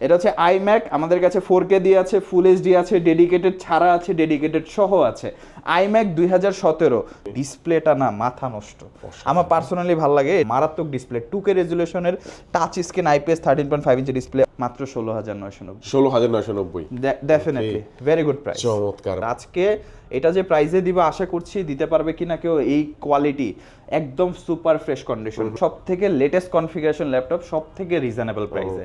এটা হচ্ছে আইম্যাক আমাদের কাছে ফোর কে দিয়ে আছে ফুল এইচডি আছে ডেডিকেটেড ছাড়া আছে ডেডিকেটেড সহ আছে। আইম্যাক দুই হাজার সতেরো ডিসপ্লেটা না মাথা নষ্ট। আমার পার্সোনালি ভালো লাগে মারাত্মক display two K রেজুলেশনের touch screen IPS thirteen point five inch display মাত্র ষোলো হাজার নয়শো নব্বই। ষোলো হাজার নয়শো নব্বই। ডেফিনেটলি ভেরি গুড প্রাইস চমৎকার। আজকে এটা যে প্রাইজে দিব আশা করছি দিতে পারবে কিনা কেউ এই কোয়ালিটি একদম সুপার ফ্রেশ কন্ডিশন সব থেকে লেটেস্ট কনফিগারেশন ল্যাপটপ সব থেকে রিজনেবল প্রাইসে.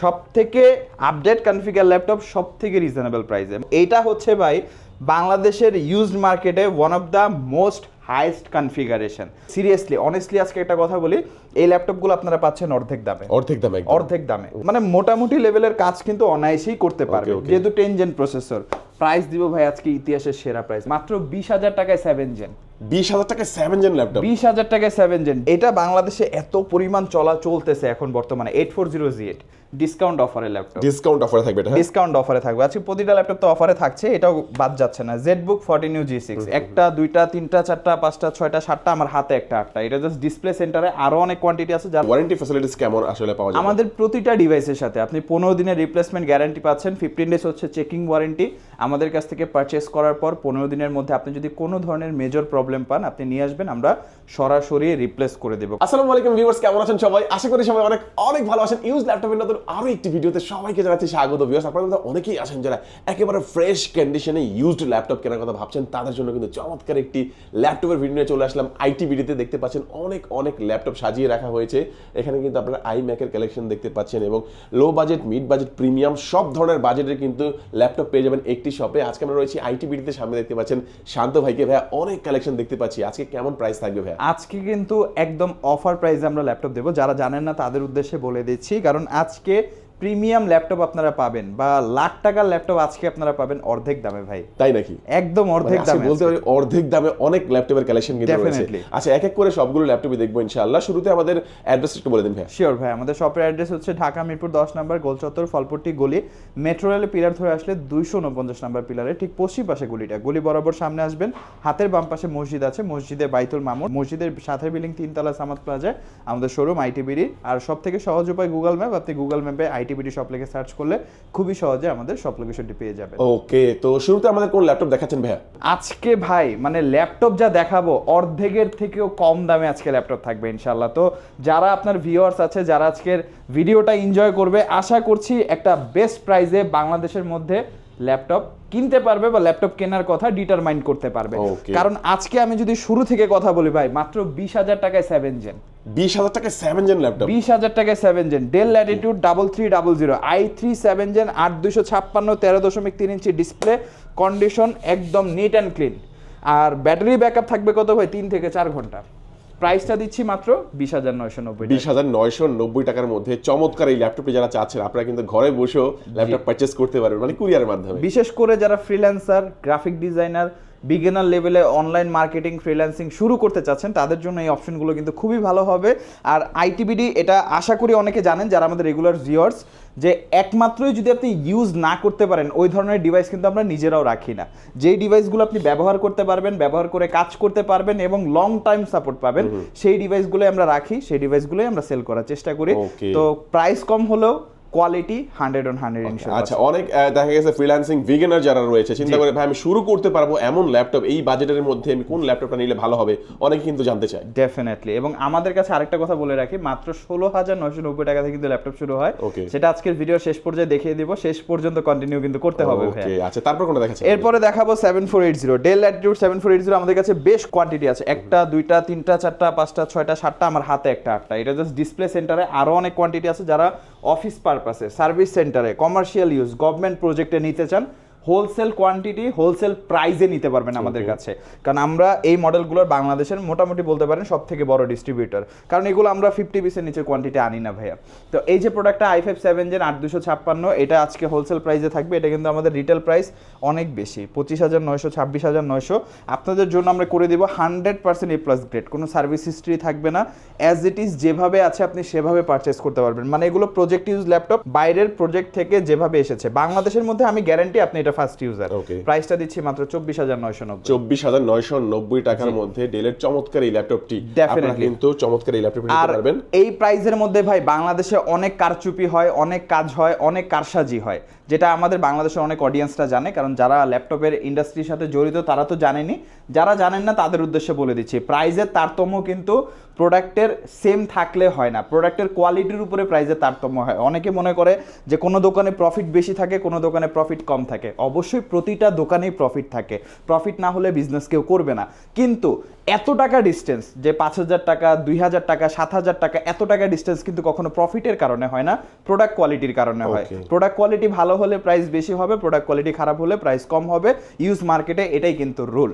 সব থেকে আপডেট কনফিগার ল্যাপটপ সব থেকে রিজনেবল প্রাইসে এইটা হচ্ছে ভাই বাংলাদেশের ইউজড মার্কেটে one of the most highest configuration seriously honestly আজকে একটা কথা বলি এই ল্যাপটপগুলো আপনারা পাচ্ছেন অর্ধেক দামে। অর্ধেক দাম অর্ধেক দামে। মানে মোটামুটি লেভেলের কাজ কিন্তু অনায়াসেই করতে পারবে। যেহেতু টেন জেন প্রসেসর প্রাইস দিব ভাই আজকে ইতিহাসের সেরা প্রাইস মাত্র বিশ হাজার টাকায় সেভেন জেন বিশ হাজার টাকা সেভেন জেন ল্যাপটপ বিশ হাজার টাকায় সেভেন জেন এটা বাংলাদেশে এত পরিমাণ চলা চলতেছে এখন বর্তমানে। Eight four zero G eight discount অফারের ল্যাপটপ ডিসকাউন্ট অফারে থাকবে এটা হ্যাঁ? ডিসকাউন্ট অফারে থাকবে। আজকে প্রতিটা ল্যাপটপ তো অফারে থাকছে এটাও বাদ যাচ্ছে না। Z book fourteen U G six একটা দুইটা তিনটা চারটা পাঁচটা ছয়টা সাতটা আমার হাতে একটা আটটা। এটা জাস্ট ডিসপ্লে সেন্টারে আরও অনেক কোয়ান্টিটি আছে যার ওয়ারেন্টি ফ্যাসিলিটিস কেমন আসলে পাওয়া যাবে? আমাদের প্রতিটা ডিভাইসের সাথে। আপনি পনেরো দিনের রিপ্লেসমেন্ট গ্যারান্টি পাচ্ছেন ফিফটিন ডেজ হচ্ছে চেকিং ওয়ারেন্টি আমাদের কাছ থেকে পারচেস করার পর পনেরো দিনের মধ্যে আপনি যদি কোনো ধরনের মেজর প্রবলেম পান আপনি নিয়ে আসবেন আমরা সরাসরি রিপ্লেস করে দেবো। আসসালামু আলাইকুম ভিউয়ার্স কেমন আছেন সবাই? আশা করি সবাই অনেক অনেক ভালো আছেন। ইউজ ল্যাপটপের নতুন আরও একটি ভিডিওতে সবাইকে জানাচ্ছি স্বাগত ভিউয়ার্স আপনাদের মধ্যে অনেকেই আছেন যারা একেবারে ফ্রেশ কন্ডিশনে ইউজড ল্যাপটপ কেনার কথা ভাবছেন তাদের জন্য কিন্তু চমৎকার একটি ল্যাপটপের ভিডিও নিয়ে চলে আসলাম। আইটি ভিডিওতে দেখতে পাচ্ছেন অনেক অনেক ল্যাপটপ সাজিয়ে রাখা হয়েছে। এখানে কিন্তু আপনারা আই ম্যাকের কালেকশন দেখতে পাচ্ছেন এবং low budget mid budget premium সব ধরনের বাজেটের কিন্তু ল্যাপটপ পেয়ে যাবেন একটি শপে আজকে আমরা রয়েছি আইটি ভিডিওতে সামনে দেখতে পাচ্ছেন শান্ত ভাইকে। ভাইয়া, অনেক কালেকশন দেখতে পাচ্ছি। আজকে কেমন প্রাইস থাকবে ভাইয়া? আজকে কিন্তু একদম অফার প্রাইসে আমরা ল্যাপটপ দেবো। যারা জানেন না, তাদের উদ্দেশ্যে বলে দিচ্ছি। কারণ আজকে প্রিমিয়াম ল্যাপটপ আপনারা পাবেন বা লাখ টাকার ল্যাপটপ আজকে আপনারা পাবেন অর্ধেক দামে ভাই। তাই নাকি? একদম অর্ধেক মানে দামে বলতে পারি অর্ধেক দামে অনেক ল্যাপটপের কালেকশন কিন্তু রয়েছে। আচ্ছা এক এক করে সবগুলো ল্যাপটপই দেখব ইনশাআল্লাহ। শুরুতে আমাদের অ্যাড্রেস একটু বলে দিন ভাই শিওর ভাই আমাদের শপের অ্যাড্রেস হচ্ছে ঢাকা মিরপুর দশ নম্বর গোলচত্বর ফলপট্টি গলি। মেট্রো রেলের পিলার ধরে আসলে দুইশো উনপঞ্চাশ নম্বর পিলারে ঠিক পশ্চিম পাশে গলিটা। গলি বরাবর সামনে আসবেন। হাতের বাম পাশে মসজিদ আছে মসজিদে বাইতুল মামুন। মসজিদের সাথে বিল্ডিং তিনতলা সামাদ প্লাজায় আমাদের শোরুম আইটিবিডি আর সব থেকে সহজ উপায় গুগল ম্যাপ আপনি গুগল ম্যাপে আইটিবিডি শপ লেগে সার্চ করলে খুবই সহজে আমাদের শপ লোকেশনটি পেয়ে যাবেন। ওকে তো শুরুতে আমাদের কোন ল্যাপটপ দেখাচ্ছেন ভাইয়া? আজকে ভাই মানে ল্যাপটপ যা দেখাবো অর্ধেকের থেকেও কম দামে আজকে ল্যাপটপ থাকবে ইনশাল্লাহ তো যারা আপনার ভিউয়ার্স আছে যারা আজকের ভিডিওটা এনজয় করবে আশা করছি একটা বেস্ট প্রাইজে বাংলাদেশের মধ্যে ল্যাপটপ কিনতে পারবে বা ল্যাপটপ কেনার কথা ডিটারমাইন করতে পারবে। কারণ আজকে আমি যদি শুরু থেকে কথা বলি ভাই মাত্র বিশ হাজার টাকায় সেভেন জেন বিশ হাজার টাকা সেভেন জেন ল্যাপটপ? বিশ হাজার টাকায় seven gen Dell Latitude double three double zero I three seven gen আট দুশো ছাপ্পান্ন তেরো দশমিক তিন ইঞ্চি ডিসপ্লে কন্ডিশন একদম নিট অ্যান্ড ক্লিন আর ব্যাটারি ব্যাকআপ থাকবে কত ভাই? তিন থেকে চার ঘণ্টা। প্রাইসটা দিচ্ছি মাত্র বিশ হাজার নয়শো নব্বই বিশ হাজার নয়শো নব্বই টাকার মধ্যে চমৎকার এই ল্যাপটপটি যারা চাচ্ছেন আপনারা কিন্তু ঘরে বসেও ল্যাপটপ পারচেস করতে পারবেন মানে কুরিয়ারের মাধ্যমে। বিশেষ করে যারা ফ্রিল্যান্সার গ্রাফিক ডিজাইনার বিগিনার লেভেলে অনলাইন মার্কেটিং ফ্রিল্যান্সিং শুরু করতে চাচ্ছেন তাদের জন্য এই অপশনগুলো কিন্তু খুবই ভালো হবে। আর আইটিবিডি এটা আশা করি অনেকে জানেন যারা আমাদের রেগুলার ভিউয়ার্স যে একমাত্রই যদি আপনি ইউজ না করতে পারেন ওই ধরনের ডিভাইস কিন্তু আমরা নিজেরাও রাখি না। যেই ডিভাইসগুলো আপনি ব্যবহার করতে পারবেন ব্যবহার করে কাজ করতে পারবেন এবং লং টাইম সাপোর্ট পাবেন সেই ডিভাইসগুলো আমরা রাখি সেই ডিভাইসগুলোই আমরা সেল করার চেষ্টা করি। তো প্রাইস কম হলেও কোয়ালিটি হান্ড্রেড অন হান্ড্রেড আচ্ছা অনেক দেখা গেছে ফ্রিল্যান্সিং বিগিনার যারা রয়েছে চিন্তা করে ভাই আমি শুরু করতে পারব এমন ল্যাপটপ এই বাজেটের মধ্যে আমি কোন ল্যাপটপটা নিলে ভালো হবে অনেকে কিন্তু জানতে চায়। ডেফিনেটলি এবং আমাদের কাছে আরেকটা কথা বলে রাখি মাত্র ষোলো হাজার নয়শো নব্বই টাকা থেকে কিন্তু ল্যাপটপ শুরু হয়. সেটা আজকের ভিডিও শেষ পর্যায়ে দেখিয়ে দিব শেষ পর্যন্ত কন্টিনিউ কিন্তু করতে হবে ওকে আচ্ছা তারপর কোনটা দেখাচ্ছেন? এরপরে দেখাবো seven four eight zero Dell Latitude seven four eight zero আমাদের কাছে বেশ কোয়ান্টিটি আছে। একটা দুইটা তিনটা চারটা পাঁচটা ছয়টা সাতটা আমার হাতে একটা আটটা। এটা জাস্ট ডিসপ্লে সেন্টারে আরও অনেক কোয়ান্টিটি আছে যারা অফিস পারপাসে সার্ভিস সেন্টারে কমার্শিয়াল ইউজ গভর্নমেন্ট প্রজেক্টে নিতে চান হোলসেল কোয়ান্টিটি হোলসেল প্রাইজে নিতে পারবেন আমাদের কাছে। কারণ আমরা এই মডেলগুলোর বাংলাদেশের মোটামুটি বলতে পারেন সব থেকে বড় ডিস্ট্রিবিউটর কারণ এগুলো আমরা ফিফটি পিসের নিচে কোয়ান্টিটি আনি না ভাইয়া। তো এই যে প্রোডাক্টটা আই ফাইভ সেভেন জেন আট দুশো ছাপ্পান্ন এটা আজকে হোলসেল প্রাইসে থাকবে। এটা কিন্তু আমাদের রিটেল প্রাইস অনেক বেশি পঁচিশ হাজার নয়শো ছাব্বিশ হাজার নয়শো। আপনাদের জন্য আমরা করে দিব hundred percent A plus grade কোনো সার্ভিস হিস্ট্রি থাকবে না। অ্যাজ ইট ইজ যেভাবে আছে আপনি সেভাবে পারচেস করতে পারবেন। মানে এগুলো প্রজেক্ট ইউজ ল্যাপটপ বাইরের প্রজেক্ট থেকে যেভাবে এসেছে। বাংলাদেশের মধ্যে আমি গ্যারান্টি আপনি এটা ফার্স্ট ইউজার। প্রাইসটা দিচ্ছি মাত্র চব্বিশ হাজার নয়শো নব্বই। চব্বিশ হাজার নয়শো নব্বই টাকার মধ্যে ডেলের চমৎকার এই ল্যাপটপটি ডেফিনেটলি কিন্তু চমৎকার এই ল্যাপটপটি আর পারবেন। এই প্রাইজের মধ্যে ভাই বাংলাদেশে অনেক কারচুপি হয় অনেক কাজ হয় অনেক কারসাজি হয়। যেটা আমাদের বাংলাদেশের অনেক অডিয়েন্সরা জানে, কারণ যারা ল্যাপটপের ইন্ডাস্ট্রির সাথে জড়িত তারা তো জানেনি। যারা জানেন না, তাদের উদ্দেশ্যে বলে দিচ্ছি প্রাইজের তারতম্য কিন্তু প্রোডাক্টের সেম থাকলে হয় না। প্রোডাক্টের কোয়ালিটির উপরে প্রাইজের তারতম্য হয়। অনেকে মনে করে যে কোনো দোকানে প্রফিট বেশি থাকে, কোনো দোকানে প্রফিট কম থাকে। অবশ্যই প্রতিটা দোকানেই প্রফিট থাকে। প্রফিট না হলে বিজনেস কেউ করবে না। কিন্তু এত টাকা ডিস্টেন্স যে পাঁচ হাজার টাকা দুই হাজার টাকা সাত হাজার টাকা এত টাকা ডিস্টেন্স কিন্তু কখনো প্রফিটের কারণে হয় না প্রোডাক্ট কোয়ালিটির কারণে হয়। প্রোডাক্ট কোয়ালিটি ভালো হলে প্রাইস বেশি হবে প্রোডাক্ট কোয়ালিটি খারাপ হলে প্রাইস কম হবে ইউজ মার্কেটে এটাই কিন্তু রুল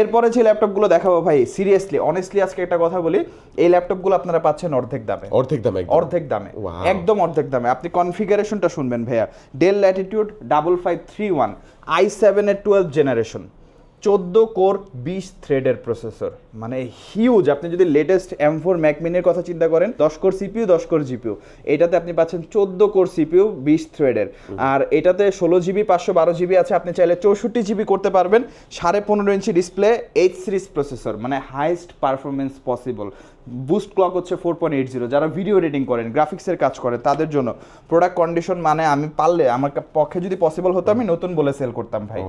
এরপরে যে ল্যাপটপগুলো দেখাবো ভাই সিরিয়াসলি অনেস্টলি আজকে একটা কথা বলি এই ল্যাপটপগুলো আপনারা পাচ্ছেন অর্ধেক দামে। অর্ধেক দামে অর্ধেক দামে। একদম অর্ধেক দামে। আপনি কনফিগারেশনটা শুনবেন ভাইয়া। Dell Latitude double five three one I সেভেনের টুয়েলভ জেনারেশন চোদ্দ কোর বিশ থ্রেডের প্রসেসর মানে হিউজ আপনি যদি লেটেস্ট এম ফোর ম্যাকমিনের কথা চিন্তা করেন দশ কোর সিপিউ দশ কোর জিপিউ এটাতে আপনি পাচ্ছেন চোদ্দ কোর সিপিউ বিশ থ্রেডের আর এটাতে ষোলো জিবি পাঁচশো বারো জিবি আছে। আপনি চাইলে চৌষট্টি জিবি করতে পারবেন। সাড়ে পনেরো inch display H series processor মানে highest performance possible boost clock হচ্ছে ফোর পয়েন্ট এইট জিরো। যারা ভিডিও এডিটিং করেন গ্রাফিক্সের কাজ করেন তাদের জন্য প্রোডাক্ট কন্ডিশন মানে আমি পারলে আমার পক্ষে যদি পসিবল হতো আমি নতুন বলে সেল করতাম ভাই।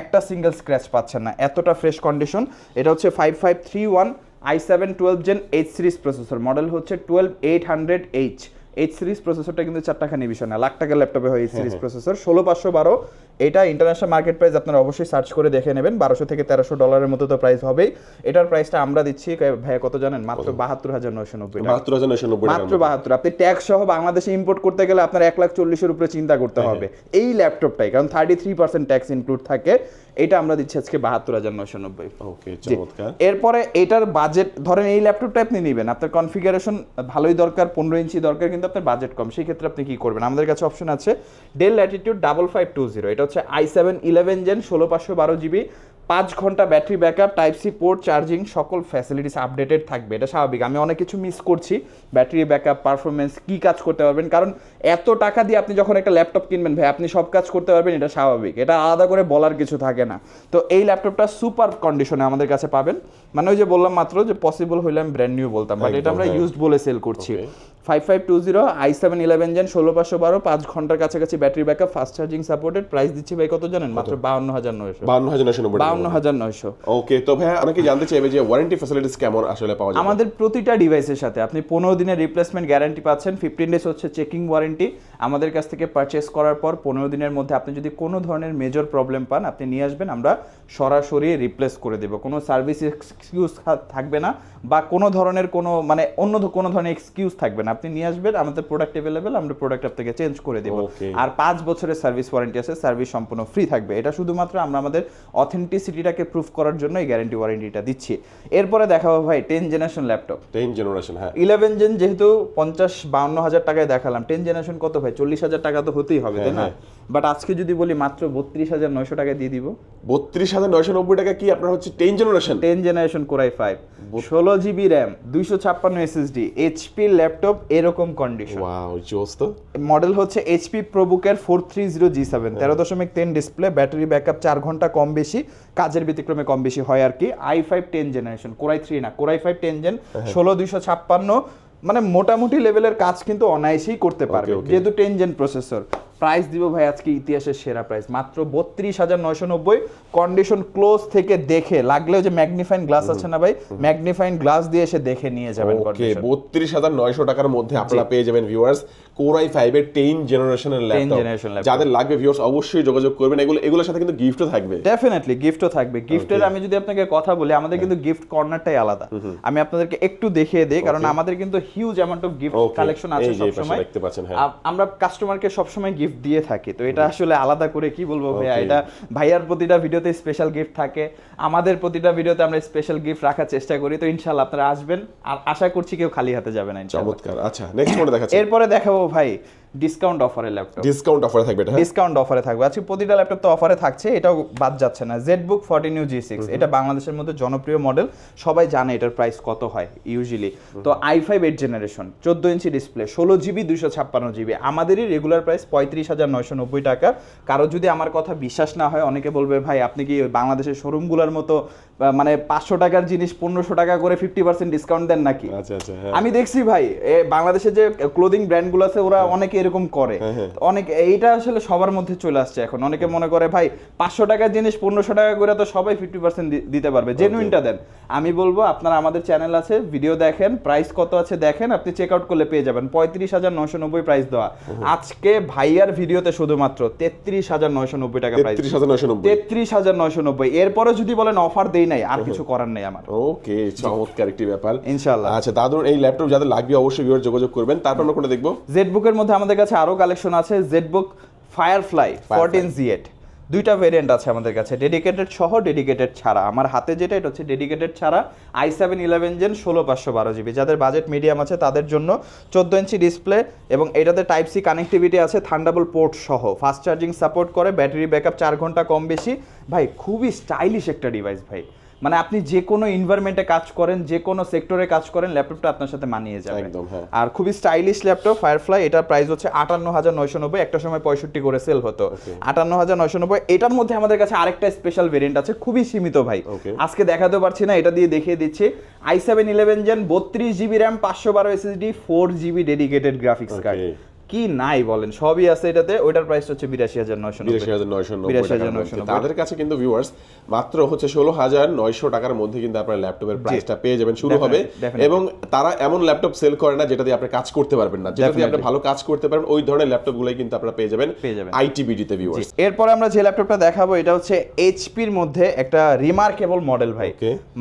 একটা সিঙ্গেল স্ক্র্যাচ পাচ্ছেন না এতটা ফ্রেশ কন্ডিশন এটা হচ্ছে five five three one I seven twelve gen H series processor model হচ্ছে twelve eight hundred H H series প্রসেসরটা কিন্তু চারটাখানি বিষয় না লাখ টাকার ল্যাপটপে হয় এইচ সিরিজ প্রসেসর ষোলো পাঁচশো বারো এটা ইন্টারন্যাশনাল মার্কেট প্রাইস আপনারা অবশ্যই সার্চ করে দেখে নেবেন। বারোশো থেকে তেরোশো ডলারের মতো তো প্রাইস হবেই। এটার প্রাইসটা আমরা দিচ্ছি ভাইয়া কত জানেন? মাত্র বাহাত্তর হাজার নয়শো নব্বই বাহাত্তর হাজার নয়শো নব্বই মাত্র বাহাত্তর। আপনি ট্যাক্স সহ বাংলাদেশে ইম্পোর্ট করতে গেলে আপনার এক লাখ চল্লিশের উপরে চিন্তা করতে হবে। এই ল্যাপটপটাই কারণ thirty three percent tax include থাকে। এটা আমরা দিচ্ছি আজকে বাহাত্তর হাজার নয়শো নব্বই। এরপরে এটার বাজেট ধরেন এই ল্যাপটপটা আপনি নেবেন আপনার কনফিগারেশন ভালোই দরকার পনেরো ইঞ্চি দরকার কিন্তু আপনার বাজেট কম। সেই ক্ষেত্রে আপনি কি করবেন? আমাদের কাছে অপশন আছে Dell Latitude double five two zero এটা হচ্ছে আই সেভেন ইলেভেন জেন ষোলো পাঁচশো বারো জিবি পাঁচ ঘণ্টা battery backup type C port charging সকল ফ্যাসিলিটিস আপডেটেড থাকবে। এটা স্বাভাবিক। আমি অনেক কিছু মিস করছি। ব্যাটারি ব্যাকআপ পারফরমেন্স কি কাজ করতে পারবেন? কারণ এত টাকা দিয়ে আপনি যখন একটা ল্যাপটপ কিনবেন ভাই আপনি সব কাজ করতে পারবেন এটা স্বাভাবিক। এটা আলাদা করে বলার কিছু থাকে না। তো এই ল্যাপটপটা সুপার কন্ডিশনে আমাদের কাছে পাবেন। মানে ওই যে বললাম মাত্র যে পসিবল হইলে আমি ব্র্যান্ড নিউ বলতাম বাট এটা আমরা। ইউজড বলে সেল করছি. Five five two zero I seven eleven gen ষোলো পাঁচশো বারো পাঁচ ঘণ্টার কাছাকাছি battery backup fast charging supported price দিচ্ছি ভাই কত জানেন? মাত্র বাউন্ন হাজার নয়শো। বান্ন হাজার নয়শো বাউন্ন হাজার নয়শো। ওকে তো ভাই অনেকে জানতে চাইবে যে ওয়ারেন্টি ফ্যাসিলিটিস কেমন আসলে পাওয়া যায় আমাদের প্রতিটা ডিভাইসের সাথে আপনি পনেরো দিনের রিপ্লেসমেন্ট গ্যারান্টি পাচ্ছেন ফিফটিন ডেজ হচ্ছে চেকিং ওয়ারেন্টি আমাদের কাছ থেকে পারচেস করার পর পনেরো দিনের মধ্যে আপনি যদি কোনো ধরনের মেজর প্রবলেম পান আপনি নিয়ে আসবেন আমরা সরাসরি রিপ্লেস করে দেবো। কোনো সার্ভিস এক্সকিউজ থাকবে না বা কোনো ধরনের কোনো মানে অন্য কোনো ধরনের এক্সকিউজ থাকবে না। আপনি নিয়ে আসবেন আমাদের প্রোডাক্ট অ্যাভেলেবেল আমরা প্রোডাক্ট আপনাকে চেঞ্জ করে দেবো। আর পাঁচ বছরের সার্ভিস ওয়ারেন্টি আছে সার্ভিস সম্পূর্ণ ফ্রি থাকবে। এটা শুধুমাত্র আমরা আমাদের অথেন্টিসিটিটাকে প্রুফ করার জন্য এই গ্যারান্টি ওয়ারেন্টিটা দিচ্ছি। এরপরে দেখাবো ভাই ten generation laptop ten generation হ্যাঁ। ইলেভেন জেন যেহেতু পঞ্চাশ বাউন্ন হাজার টাকায় দেখালাম টেন জেনারেশন কত ভাই? চল্লিশ হাজার টাকা তো হতেই হবে তাই না? হ্যাঁ, বাট আজকে যদি বলি মাত্র বত্রিশ হাজার নয়শো টাকা দিয়ে দিব। বত্রিশ হাজার নয়শো নব্বই টাকা কি আপনার হচ্ছে ten generation ten generation core i five ষোলো জিবি র্যাম দুইশো ছাপ্পান্ন এসএসডি এইচপি ল্যাপটপ এরকম কন্ডিশন তো। মডেল হচ্ছে HP প্রোবুকের four three zero G seven তেরো দশমিক টেন ডিসপ্লে ব্যাটারি ব্যাকআপ চার ঘণ্টা কম বেশি কাজের ব্যতিক্রমে কম বেশি হয় আর কি। I five ten generation core i three না core i five ten gen ষোলো দুইশো ছাপ্পান্ন মানে মোটামুটি লেভেলের কাজ কিন্তু অনায়াসেই করতে পারবে। যেহেতু টেন জেন প্রসেসর প্রাইস দিব ভাই আজকে ইতিহাসের সেরা প্রাইস মাত্র বত্রিশ হাজার নয়শো নব্বই। কন্ডিশন ক্লোজ থেকে দেখে লাগলেও যে ম্যাগনিফাইন গ্লাস আছে না ভাই ম্যাগনিফাইন গ্লাস দিয়ে এসে দেখে নিয়ে যাবেন ওকে বত্রিশ হাজার নয়শো টাকার মধ্যে আপনারা পেয়ে যাবেন ভিউয়ার্স কোরাই ফাইভের টেন জেনারেশনের ল্যাপটপ। যাদের লাগবে ভিউয়ার্স অবশ্যই যোগাযোগ করবেন। এগুলো এগুলোর সাথে কিন্তু গিফটও থাকবে। ডেফিনেটলি গিফটও থাকবে। গিফটের আমি যদি আপনাকে কথা বলি আমাদের কিন্তু গিফট কর্নারটাই আলাদা। আমি আপনাদেরকে একটু দেখিয়ে দিই কারণ আমাদের কিন্তু huge amount of gift collection আছে দেখতে পাচ্ছেন, হ্যাঁ। আমরা কাস্টমারকে গিফট দিয়ে থাকি তো এটা আসলে আলাদা করে কি বলব ভাইয়া? এটা ভাইয়ার প্রতিটা ভিডিওতে স্পেশাল গিফট থাকে আমাদের প্রতিটা ভিডিওতে আমরা স্পেশাল গিফট রাখার চেষ্টা করি তো ইনশাল্লাহ আপনারা আসবেন। আর আশা করছি কেউ খালি হাতে যাবে না চমৎকার। আচ্ছা নেক্সট দেখাচ্ছি। এরপরে দেখাবো ভাই ডিসকাউন্ট অফারের ল্যাপটপ ডিসকাউন্ট অফারে থাকবে এটা হ্যাঁ? ডিসকাউন্ট অফারে থাকবে। আজকে প্রতিটা ল্যাপটপ তো অফারে থাকছে এটাও বাদ যাচ্ছে না। Z book forty new G six এটা বাংলাদেশের মধ্যে জনপ্রিয় মডেল সবাই জানে এটার প্রাইস কত হয় ইউজুয়ালি তো আই ফাইভ এইট জেনারেশন চোদ্দ ইঞ্চি ডিসপ্লে ষোলো জিবি দুইশো ছাপ্পান্ন জিবি আমাদেরই রেগুলার প্রাইস পঁয়ত্রিশ হাজার নয়শো নব্বই টাকা। কারও যদি আমার কথা বিশ্বাস না হয় অনেকে বলবে ভাই আপনি কি ওই বাংলাদেশের শোরুমগুলোর মতো মানে পাঁচশো টাকার জিনিস পনেরোশো টাকা করে ফিফটি পার্সেন্ট ডিসকাউন্ট দেন নাকি? আচ্ছা আচ্ছা হ্যাঁ। আমি দেখছি ভাই এ বাংলাদেশে যে ক্লোদিং ব্র্যান্ডগুলো আছে ওরা অনেকে এরকম করে। অনেক এইটা আসলে সবার মধ্যে চলে আসছে এখন। অনেকে মনে করে ভাই পাঁচশো টাকার জিনিস পনেরোশো টাকা করে তো সবাই ফিফটি পার্সেন্ট দিতে পারবে। জেনুইনটা দেন। আমি বলব আপনারা আমাদের চ্যানেল আছে ভিডিও দেখেন প্রাইস কত আছে দেখেন আপনি চেক আউট করলে পেয়ে যাবেন। পঁয়ত্রিশ হাজার নয়শো নব্বই প্রাইস দেওয়া। আজকে ভাইয়ার ভিডিওতে শুধুমাত্র তেত্রিশ হাজার নয়শো নব্বই টাকা প্রাইস তেত্রিশ হাজার নয়শো নব্বই। এরপরে যদি বলেন অফার দেই নাই আর কিছু করার নেই আমার। ওকে চমৎকার একটি ব্যাপার। ইনশাল্লাহ। আচ্ছা দাদুর এই ল্যাপটপ যাদের লাগবে অবশ্যই যোগাযোগ করবেন। তারপর আমরা কোনটা দেখব? জেটবুকের মধ্যে আমাদের কাছে আরও কালেকশন আছে জেটবুক ফায়ারফ্লাই ফোরটিন জিএট দুইটা ভেরিয়েন্ট আছে আমাদের কাছে ডেডিকেটেড সহ ডেডিকেটেড ছাড়া। আমার হাতে যেটা এটা হচ্ছে ডেডিকেটেড ছাড়া আই সেভেন ইলেভেন জেন ষোলো পাঁচশো বারো জিবি যাদের বাজেট মিডিয়াম আছে তাদের জন্য চোদ্দ ইঞ্চি ডিসপ্লে এবং এটাতে টাইপ সি কানেক্টিভিটি আছে থান্ডাবল পোর্ট সহ। ফাস্ট চার্জিং সাপোর্ট করে ব্যাটারি ব্যাকআপ চার ঘণ্টা কম বেশি। ভাই খুবই স্টাইলিশ একটা ডিভাইস ভাই। মানে আপনি যে কোনো এনভায়রনমেন্টে কাজ করেন যে কোনো সেক্টরে কাজ করেন ল্যাপটপটা আপনার সাথে মানিয়ে যাবে। একদম, হ্যাঁ। আর খুবই স্টাইলিশ ল্যাপটপ ফায়ারফ্লাই এটার প্রাইস হচ্ছে আটান্ন হাজার নয়শো নব্বই একটা সময় পঁয়ষট্টি করে সেল হতো। আটান্ন হাজার নয়শো নব্বই এটার মধ্যে আমাদের কাছে আরেকটা স্পেশাল ভেরিয়েন্ট আছে খুবই সীমিত ভাই। আজকে দেখাতে পারছি না এটা দিয়ে দেখিয়ে দিচ্ছি। আই সেভেন ইলেভেন জেন বত্রিশ জিবি র্যাম পাঁচশো বারো SSD four GB dedicated graphics card. কি নাই বলেন? সবই আছে এটাতে। ওইটার প্রাইস হচ্ছে বিরাশি হাজার নয়শো বিরাশি হাজার নয়শো বিরাশি হাজার নয়শো তাদের কাছে কিন্তু ভিউয়ার্স মাত্র হচ্ছে ষোলো হাজার নয়শো টাকার মধ্যে কিন্তু আপনার ল্যাপটপের প্রাইসটা পেয়ে যাবেন শুরু হবে. এবং তারা এমন ল্যাপটপ সেল করে না যেটা দিয়ে আপনি কাজ করতে পারবেন না। যেটা দিয়ে আপনি ভালো কাজ করতে পারবেন ওই ধরনের ল্যাপটপ গুলোই কিন্তু আপনারা পেয়ে যাবেন পেয়ে যাবেন। আইটিবিডিতে ভিউয়ার্স এরপরে আমরা যে ল্যাপটপটা দেখাবো এটা হচ্ছে এইচপির মধ্যে একটা রিমার্কেবল মডেল ভাই.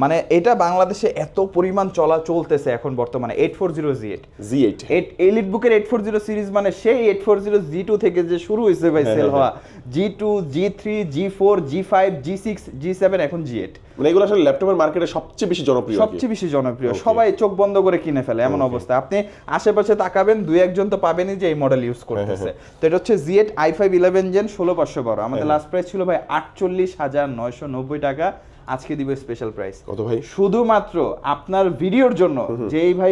মানে এটা বাংলাদেশে এত পরিমাণ চলা চলতেছে এখন বর্তমানে। Eight four zero G eight G eight eight elite বুকের এইট ফোর জিরো সিরিজ মানে সেই eight four zero G two থেকে যে শুরু হয়েছে ভাই সেল হওয়া G two G three G four G five G six G seven এখন জি এইট মানে এগুলো আসলে ল্যাপটপের মার্কেটে সবচেয়ে বেশি জনপ্রিয় সবচেয়ে বেশি জনপ্রিয়। সবাই চোখ বন্ধ করে কিনে ফেলে এমন অবস্থা। আপনি আশেপাশে তাকাবেন দুই একজন তো পাবেনই যে এই মডেল ইউজ করতেছে। তো এটা হচ্ছে G eight i five eleven gen ষোলো পাঁচশো বারো। আমাদের লাস্ট প্রাইস ছিল ভাই আটচল্লিশ হাজার নয়শো নব্বই টাকা। আজকে দিব স্পেশাল প্রাইস কত ভাই? শুধুমাত্র আপনার ভিডিওর জন্য। যেই ভাই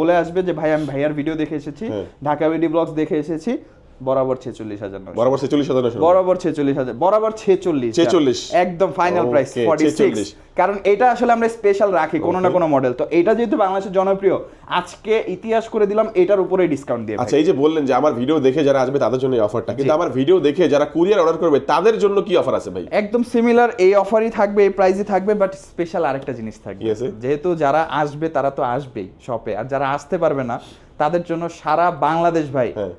বলে আসবে যে ভাই আমি ভাইয়ার ভিডিও দেখে এসেছি হ্যাঁ। ঢাকা ভিডিও ব্লগস দেখে এসেছি বরাবর ছেচল্লিশ হাজার। বরাবর ছেচল্লিশ হাজার বরাবর ছেচল্লিশ হাজার বরাবর ছেচল্লিশ 46 একদম ফাইনাল প্রাইস ফর্টি 46 কারণ এটা আসলে আমরা স্পেশাল রাখি কোনো না কোনো মডেল তো এটা যেহেতু বাংলাদেশের জনপ্রিয় আজকে ইতিহাস করে দিলাম এটার উপরে ডিসকাউন্ট দিয়ে আচ্ছা এই যে বললেন যে আমার ভিডিও দেখে যারা আসবে তাদের জন্য এই অফারটা কিন্তু আমার ভিডিও দেখে যারা কুরিয়ার অর্ডার করবে তাদের জন্য কি অফার আছে ভাই? একদম সিমিলার এই অফারই থাকবে এই প্রাইসই থাকবে বাট স্পেশাল আরেকটা জিনিস থাকবে? যেহেতু যারা আসবে তারা তো আসবেই শপে আর যারা আসতে পারবে না তাদের জন্য সারা বাংলাদেশ ভাই হ্যাঁ।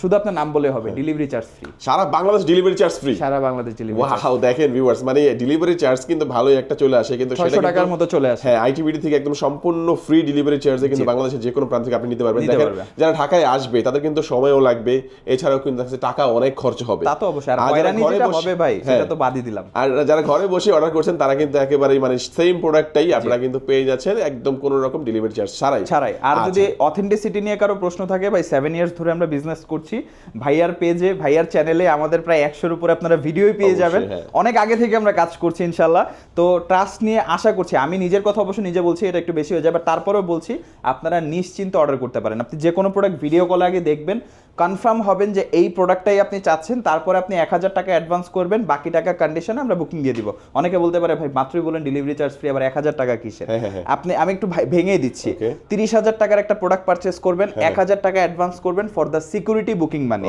শুধু আপনার নাম বলে হবে ডেলিভারি চার্জ ফ্রি সারা বাংলাদেশ ডেলিভারি চার্জ ফ্রি সারা বাংলাদেশ ডেলিভারি ওয়াও দেখেন ভিউয়ার্স মানে ডেলিভারি চার্জ কিন্তু ভালোই একটা চলে আসে কিন্তু সেটা টাকার মতো চলে আসে। হ্যাঁ আইটিবিডি থেকে একদম সম্পূর্ণ ফ্রি ডেলিভারি চার্জে কিন্তু বাংলাদেশের যে কোনো প্রান্ত থেকে আপনি নিতে পারবেন। দেখেন যারা ঢাকায় আসবে তাদের কিন্তু সময়ও লাগবে এছাড়াও কিন্তু টাকা অনেক খরচ হবে। তা তো অবশ্যই। আর আর যারা হয়রানি যেটা হবে ভাই হ্যাঁ। সেটা তো বাদই দিলাম। আর যারা ঘরে বসে অর্ডার করছেন তারা কিন্তু একেবারেই মানে সেম প্রোডাক্টটাই আপনারা কিন্তু পেয়ে যাচ্ছেন একদম কোনো রকম ডেলিভারি চার্জ ছাড়াই। ছাড়াই। আর আচ্ছা। যদি অথেন্টিসিটি নিয়ে কারও প্রশ্ন থাকে ভাই সেভেন ইয়ার্স ধরে আমরা বিজনেস করছি ভাইয়ার পেজে ভাইয়ার চ্যানেলে আমাদের প্রায় একশোর উপরে আপনারা ভিডিওই পেয়ে যাবেন। হ্যাঁ। অনেক আগে থেকে আমরা কাজ করছি ইনশাল্লাহ। তো ট্রাস্ট নিয়ে আশা করছি, আমি নিজের কথা অবশ্য নিজে বলছি, এটা একটু বেশি হয়ে যায় বাট তারপরেও বলছি, আপনারা নিশ্চিন্ত অর্ডার করতে পারেন। আপনি যে কোনো প্রোডাক্ট ভিডিও কল আগে দেখবেন কনফার্ম হবেন যে এই প্রোডাক্টটাই আপনি চাচ্ছেন তারপরে আপনি এক হাজার টাকা অ্যাডভান্স করবেন বাকি টাকা কন্ডিশনে আমরা বুকিং দিয়ে দিব। অনেকে বলতে পারে ভাই মাত্রই বলেন ডেলিভারি চার্জ ফ্রি আবার এক হাজার টাকা কিসের? হ্যাঁ, হ্যাঁ, হ্যাঁ। আপনি আমি একটু ভেঙে দিচ্ছি। তিরিশ হাজার টাকার একটা প্রোডাক্ট পারচেস করবেন এক হাজার টাকা অ্যাডভান্স করবেন ফর দ্য সিকিউরিটি বুকিং মানে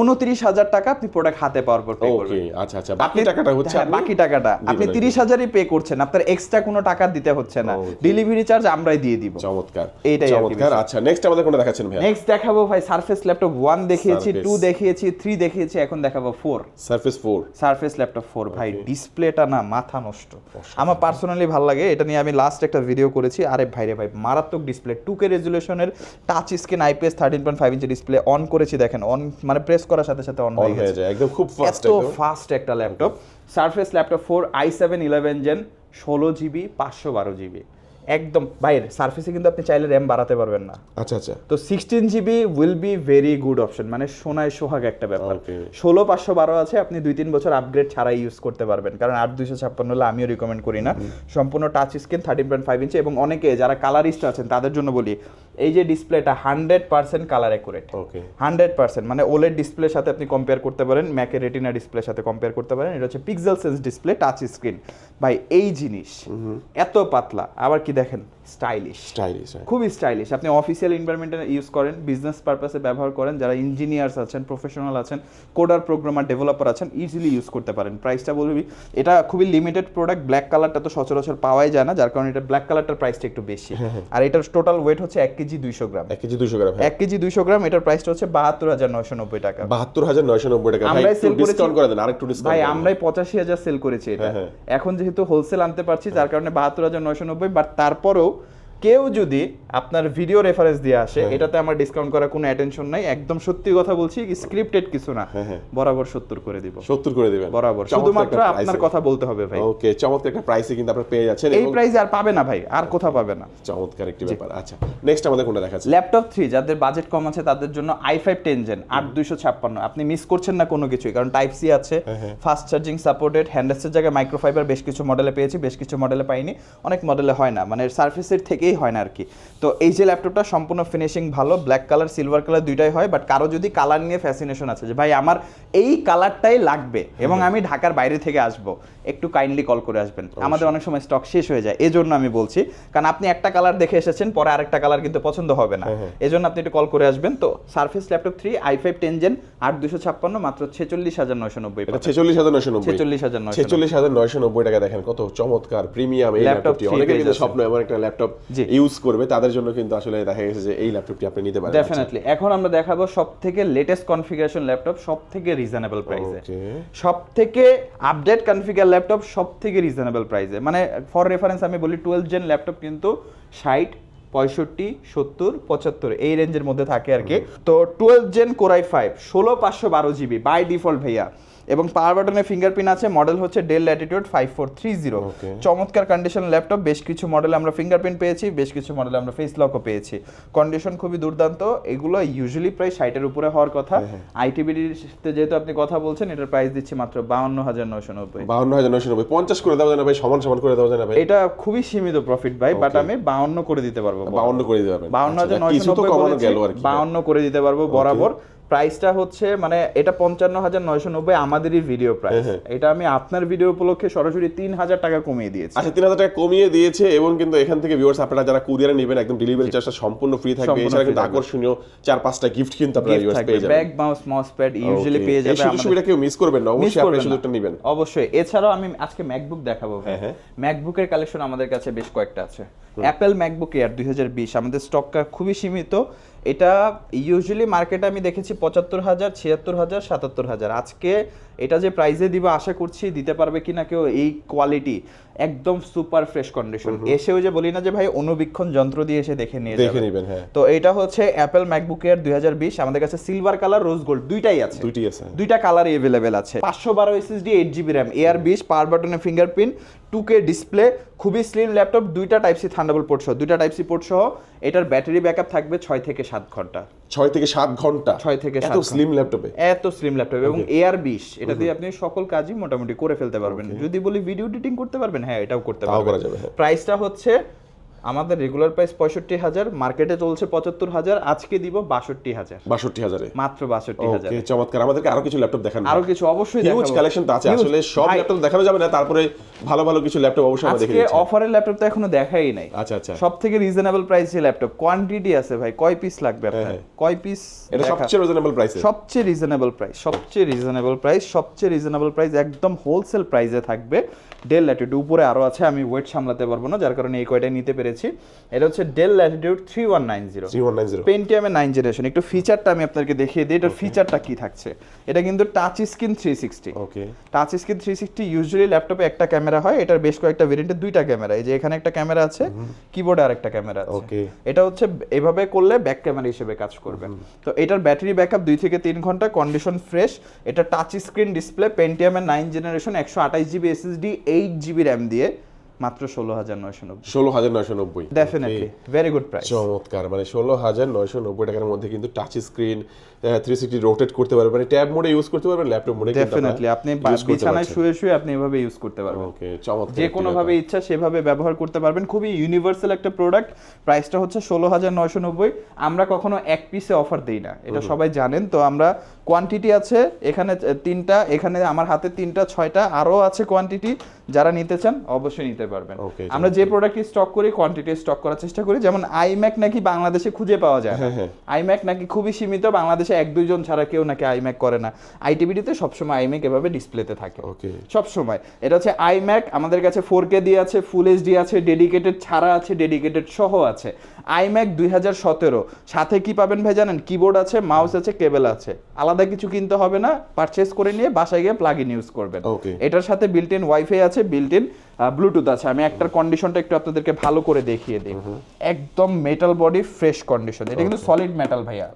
উনত্রিশ হাজার টাকা আপনি প্রোডাক্ট হাতে পাওয়ার পর পে করবেন। আচ্ছা আচ্ছা। বাকি টাকাটা হচ্ছে আপনি বাকি টাকাটা। আপনি তিরিশ হাজারই পে করছেন আপনার এক্সট্রা কোনো টাকা দিতে হচ্ছে না। ডেলিভারি চার্জ আমরাই দিয়ে দিব। চমৎকার। এইটাই চমৎকার। আচ্ছা নেক্সট আমাদের কোনটা দেখাচ্ছেন ভাইয়া? নেক্সট দেখাবো ভাই সারফেস ল্যাপটপ ওয়ান দেখিয়েছি। টু দেখিয়েছি থ্রি দেখিয়েছি এখন দেখাবো four Surface 4 Surface laptop four ভাই ডিসপ্লেটা না মাথা নষ্ট। আমার পার্সোনালি ভালো লাগে এটা নিয়ে আমি লাস্ট একটা ভিডিও করেছি। আরে ভাইরে ভাই মারাত্মক display two K রেজুলেশনের touch screen IPS thirteen point five inch display on করেছি দেখেন অন মানে প্রেস করার সাথে সাথে অন হয়ে গেছে। একদম খুব ফাস্ট এত ফাস্ট একটা laptop Surface laptop four i seven eleven gen ষোলো জিবি পাঁচশো বারো জিবি একদম বাইরে সার্ফেসে কিন্তু আপনি চাইলে র্যাম বাড়াতে পারবেন না। আচ্ছা আচ্ছা। তো sixteen GB will be very good option মানে সোনায় সোহাগ একটা ব্যাপার। ষোলো পাঁচশো বারো আছে আপনি দুই তিন বছর আপগ্রেড ছাড়াই ইউজ করতে পারবেন কারণ আট দুইশো ছাপ্পান্ন হলে আমিও রিকমেন্ড করি না। সম্পূর্ণ touch screen thirteen point five inch এবং অনেকে যারা কালারিস্ট আছেন তাদের জন্য বলি এই যে ডিসপ্লেটা hundred percent colour accurate okay hundred percent মানে ওলের ডিসপ্লের সাথে আপনি কম্পেয়ার করতে পারেন ম্যাকে রেটিনা ডিসপ্লের সাথে কম্পেয়ার করতে পারেন। এটা হচ্ছে pixel sense display touch screen ভাই এই জিনিস এত পাতলা। আবার কি দেখেন? স্টাইলিশ স্টাইলিশ খুবই স্টাইলিশ আপনি অফিসিয়াল এনভায়রনমেন্টে ইউজ করেন বিজনেস পারপাসে ব্যবহার করেন যারা ইঞ্জিনিয়ার্স আছেন প্রফেশনাল আছেন কোডার প্রোগ্রামার ডেভেলপার আছেন ইজিলি ইউজ করতে পারেন। প্রাইসটা বলবি এটা খুবই লিমিটেড প্রোডাক্ট ব্ল্যাক কালারটা তো সচরাচর পাওয়াই যায় না যার কারণে এটা ব্ল্যাক কালারটার প্রাইসটা একটু বেশি। আর এটার টোটাল ওয়েট হচ্ছে এক কেজি দুইশো গ্রাম। এক কেজি দুশো গ্রাম হ্যাঁ। এক কেজি দুইশো গ্রাম এটার প্রাইসটা হচ্ছে বাহাত্তর হাজার নয়শো নব্বই টাকা। বাহাত্তর হাজার নয়শো নব্বই টাকা। আমরাই সেল ডিসকাউন্ট করে দেন আরেকটু ডিসকাউন্ট ভাই আমরাই পঁচাশি হাজার সেল করেছি এটা। হ্যাঁ, হ্যাঁ। এখন যেহেতু হোলসেল আনতে পারছি যার কারণে বাহাত্তর হাজার নয়শো নব্বই বাট তারপরেও কেউ যদি আপনার ভিডিও রেফারেন্স দিয়ে আসে হ্যাঁ। এটাতে আমার ডিসকাউন্ট করার কোনো অ্যাটেনশন নাই। একদম সত্যি কথা বলছি স্ক্রিপ্টেড কিছু না। হ্যাঁ, হ্যাঁ। বরাবর সত্তর করে দিব। সত্তর করে দিবেন। বরাবর। শুধুমাত্র আপনার কথা বলতে হবে ভাই। ওকে চমৎকার একটা প্রাইসে কিন্তু আপনারা পেয়ে যাচ্ছেন এই প্রাইসে আর পাবে না ভাই আর কোথাও পাবে না। চমৎকার একটি ব্যাপার। আচ্ছা নেক্সট আমাদের কোনটা দেখাচ্ছে? ল্যাপটপ থ্রি যাদের বাজেট কম আছে তাদের জন্য আই ফাইভ টেন জেন আট দুইশো ছাপ্পান্ন। আপনি মিস করছেন না কোনো কিছুই কারণ টাইপ সি আছে ফাস্ট চার্জিং সাপোর্টেড হ্যান্ডেসের জায়গায় মাইক্রোফাইবার বেশ কিছু মডেলে পেয়েছি বেশ কিছু মডেলে পাইনি। অনেক মডেলে হয় না মানে সার্ফেসের থেকেই হয় না আর কি। তো এই যে ল্যাপটপটা সম্পূর্ণ ফিনিশিং ভালো ব্ল্যাক কালার সিলভার কালার দুইটাই হয় বাট কারও যদি কালার নিয়ে ফ্যাসিনেশন আছে যে ভাই আমার এই কালারটাই লাগবে এবং আমি ঢাকার বাইরে থেকে আসব একটু কাইন্ডলি কল করে আসবেন। আমাদের অনেক সময় স্টক শেষ হয়ে যায় এজন্য আমি বলছি কারণ আপনি একটা কালার দেখে এসেছেন পরে আরেকটা কালার কিন্তু পছন্দ হবে না। হ্যাঁ। এজন্য আপনি একটু কল করে আসবেন। তো Surface laptop three i five ten gen আট দুশো ছাপ্পান্ন মাত্র ছেচল্লিশ হাজার নয়শো নব্বই ছেচল্লিশ হাজার নয়শো নব্বই। ছেচল্লিশ হাজার নয়শো ছেচল্লিশ হাজার নয়শো নব্বই টাকা দেখেন কত চমৎকার প্রিমিয়াম এই ল্যাপটপটি free অনেকে পেয়ে কিন্তু যাচ্ছে। স্বপ্ন এমন একটা ল্যাপটপ। ইউজ করবে তাদের জন্য কিন্তু আসলে দেখা গেছে যে এই ল্যাপটপটি আপনি নিতে পারেন। ডেফিনেটলি এখন আমরা দেখাবো সব থেকে লেটেস্ট কনফিগারেশন ল্যাপটপ সব থেকে রিজনেবল প্রাইসে সব থেকে আপডেট কনফিগার ল্যাপটপ সব থেকে রিজনেবল প্রাইসে মানে ফর রেফারেন্স আমি বলি টুয়েলভ জেন ল্যাপটপ কিন্তু ষাট পঁয়ষট্টি সত্তর পঁচাত্তর এই রেঞ্জের মধ্যে থাকে আর কি। তো টুয়েলভ জেন কোরাই ফাইভ ষোলো পাঁচশো বারো জিবি বাই ডিফল্ট ভাইয়া। এবং পাওয়ার বাটনে ফিঙ্গারপ্রিন্ট আছে মডেল হচ্ছে Dell Latitude five four three zero চমৎকার কন্ডিশন ল্যাপটপ বেশ কিছু মডেলে আমরা ফিঙ্গারপ্রিন্ট পেয়েছি বেশ কিছু মডেলে আমরা ফেস লকও পেয়েছি। কন্ডিশন খুবই দুর্দান্ত এগুলো ইউজুয়ালি প্রায় ষাটের উপরে হওয়ার কথা। হ্যাঁ, আইটিবিডির সাথে যেহেতু আপনি কথা বলছেন এটার প্রাইস দিচ্ছি মাত্র বাউন্ন হাজার নয়শো নব্বই। বাউন্ন হাজার নয়শো নব্বই। পঞ্চাশ করে দেওয়া যায় না ভাই সমান সমান করে দেওয়া যায় না ভাই? এটা খুবই সীমিত প্রফিট ভাই বাট আমি বাউন্ন করে দিতে পারব বাউন্ন করে দিতে পারব বাউন্ন হাজার আচ্ছা, নয়শো নব্বই বাউন্ন করে দিতে পারব বরাবর। প্রাইসটা হচ্ছে মানে এটা পঞ্চান্ন হাজার নয়শো নব্বই আমাদেরই ভিডিও প্রাইস হ্যাঁ, এটা আমি আপনার ভিডিও উপলক্ষে সরাসরি তিন হাজার টাকা কমিয়ে দিয়েছি। আচ্ছা তিন হাজার টাকা কমিয়ে দিয়েছে এবং কিন্তু এখান থেকে ভিউয়ার্স আপনারা যারা কুরিয়ারে নেবেন একদম ডেলিভারি চার্জটা সম্পূর্ণ ফ্রি থাকবে। এছাড়া কিন্তু আকর্ষণীয় চার পাঁচটা গিফট কিন্তু আপনারা ভিউয়ার্স পেয়ে যাবেন। Bag mouse mouse pad usually পেয়ে এই যাবে সুবিধা কেউ মিস করবেন না। অবশ্যই আপনি করবেন সুযোগটা নেবেন। অবশ্যই। এছাড়াও আমি আজকে ম্যাকবুক দেখাবো ভাই। হ্যাঁ, হ্যাঁ। ম্যাকবুকের কালেকশন আমাদের কাছে বেশ কয়েকটা আছে। অ্যাপেল ম্যাকবুক এয়ার দুই আমাদের স্টকটা খুবই সীমিত। এটা ইউজুয়ালি মার্কেটে আমি দেখেছি পঁচাত্তর হাজার ছিয়াত্তর হাজার সাতাত্তর হাজার। আজকে এটা যে প্রাইজে দিব আশা করছি দিতে পারবে কিনা কেউ এই কোয়ালিটি একদম সুপার ফ্রেশ কন্ডিশন এসে ওই যে বলি না যে ভাই অনুবীক্ষণ যন্ত্র দিয়ে এসে দেখে নিয়ে দেখে নেবেন হ্যাঁ। তো এটা হচ্ছে অ্যাপেল ম্যাকবুক এয়ার দুই আমাদের কাছে সিলভার কালার রোজ গোল্ড দুইটাই আছে। দুইটি আছে দুইটা কালারই অ্যাভেলেবেল আছে। পাঁচশো বারো SSD eight GB RAM air বিশ পাওয়ার বাটনে ফিঙ্গারপ্রিন্ট টু কে ডিসপ্লে খুবই স্লিম ল্যাপটপ দুইটা টাইপ সি থান্ডাবল পোর্ট সহ দুইটা টাইপ সি পোর্ট সহ। এটার ব্যাটারি ব্যাকআপ থাকবে ছয় থেকে সাত ঘণ্টা। ছয় থেকে সাত ঘণ্টা। ছয় থেকে এত স্লিম ল্যাপটপে এত স্লিম ল্যাপটপ এবং এয়ার বিশ এটা দিয়ে আপনি সকল কাজই মোটামুটি করে ফেলতে পারবেন। যদি বলি ভিডিও এডিটিং করতে পারবেন হ্যাঁ এটাও করতে পারবেন। যাবে, হ্যাঁ। প্রাইসটা হচ্ছে আমাদের রেগুলার প্রাইস পঁয়ষট্টি হাজার মার্কেটে চলছে পঁচাত্তর হাজার আজকে দিব বাষট্টি হাজার। বাষট্টি হাজারে? মাত্র বাষট্টি হাজার। চমৎকার। আমাদেরকে আরও কিছু ল্যাপটপ দেখান আরও কিছু অবশ্যই হিউজ কালেকশন তো আছে। আসলে সব ল্যাপটপ দেখানো যাবে না তারপরে ভালো ভালো কিছু ল্যাপটপ অবশ্যই আমরা দেখে অফারের ল্যাপটপ তো এখনও দেখাই নাই। আচ্ছা আচ্ছা। সব থেকে রিজনেবল প্রাইসে ল্যাপটপ কোয়ান্টিটি আছে ভাই কয় পিস লাগবে আপনার? হ্যাঁ। কয় পিস এটা সবচেয়ে রিজনেবল প্রাইসে সবচেয়ে রিজনেবল প্রাইস সবচেয়ে রিজনেবল প্রাইস সবচেয়ে রিজনেবল প্রাইস একদম হোলসেল প্রাইসে থাকবে। ডেল ল্যাটিটিউড উপরে আরও আছে আমি ওয়েট সামলাতে পারব না যার কারণে এই কয়টাই নিতে পেরেছি। এটা হচ্ছে Dell Latitude three one nine zero পেন্টিয়ামের nine generation একটু ফিচারটা আমি আপনাকে দেখিয়ে দিই এটার ফিচারটা কি থাকছে? এটা কিন্তু touch screen three sixty okay touch screen three sixty usually ল্যাপটপে একটা ক্যামেরা হয় এটার বেশ কয়েকটা ভেরিয়েন্টে দুইটা ক্যামেরা এই যে এখানে একটা ক্যামেরা আছে কিবোর্ডে আরেকটা ক্যামেরা আছে। Okay. এটা হচ্ছে এভাবে করলে ব্যাক ক্যামেরা হিসেবে কাজ করবে। তো এটার ব্যাটারি ব্যাকআপ দুই থেকে তিন ঘণ্টা কন্ডিশন ফ্রেশ এটা টাচ স্ক্রিন ডিসপ্লে পেন্টিয়ামের নাইন জেনারেশন একশো আঠাশ GB SSD eight GB RAM দিয়ে। মাত্র ষোলো হাজার নয়শো নব্বই। ষোলো হাজার নয়শো নব্বই। ডেফিনেটলি ভেরি গুড প্রাইস চমৎকার। মানে ষোলো হাজার নয়শো নব্বই টাকার মধ্যে কিন্তু touch screen three sixty rotate করতে পারবেন। মানে ট্যাব মোডে ইউজ করতে পারবেন ল্যাপটপ মোডে ডেফিনেটলি আপনি বিছানায় শুয়ে শুয়ে আপনি এভাবে ইউজ করতে পারবেন। ওকে চমৎকার যে কোনো ভাবে ইচ্ছা সেভাবে ব্যবহার করতে পারবেন। খুবই ইউনিভার্সাল একটা প্রোডাক্ট প্রাইসটা হচ্ছে ষোলো হাজার নয়শো নব্বই। আমরা কখনো এক পিসে অফার দিই না। এটা সবাই জানেন। তো আমরা কোয়ান্টিটি আছে এখানে তিনটা এখানে আমার হাতে তিনটা ছয়টা আরও আছে কোয়ান্টিটি যারা নিতে চান অবশ্যই নিতে পারবেন। আমরা যে প্রোডাক্টটি স্টক করি কোয়ান্টিটি স্টক করার চেষ্টা করি যেমন আইম্যাক নাকি বাংলাদেশে খুঁজে পাওয়া যায় হ্যাঁ, হ্যাঁ। আইম্যাক নাকি খুবই সীমিত বাংলাদেশে এক দুইজন ছাড়া কেউ নাকি আইম্যাক করে না। আইটিভিটিতে সবসময় আইম্যাক এভাবে ডিসপ্লেতে থাকে। ওকে সব এটা হচ্ছে আইম্যাক আমাদের কাছে ফোর কে দিয়ে আছে ফুল এইচডি আছে ডেডিকেটেড ছাড়া আছে ডেডিকেটেড সহ আছে। আইম্যাক দুই হাজার সতেরো। সাথে কি পাবেন ভাই জানেন? কিবোর্ড আছে মাউস আছে কেবল আছে। আলাদা কিছু কিনতে হবে না পারচেস করে নিয়ে বাসায় গিয়ে প্লাগ ইন ইউজ করবেন এটার সাথে বিল্ট ইন ওয়াইফাই আছে বিল্ট ইন ব্লুটুথ আছে। আমি একটার কন্ডিশনটা একটু আপনাদেরকে ভালো করে দেখিয়ে দিই। একদম মেটাল বডি ফ্রেশ কন্ডিশন এটা কিন্তু সলিড মেটাল ভাইয়া.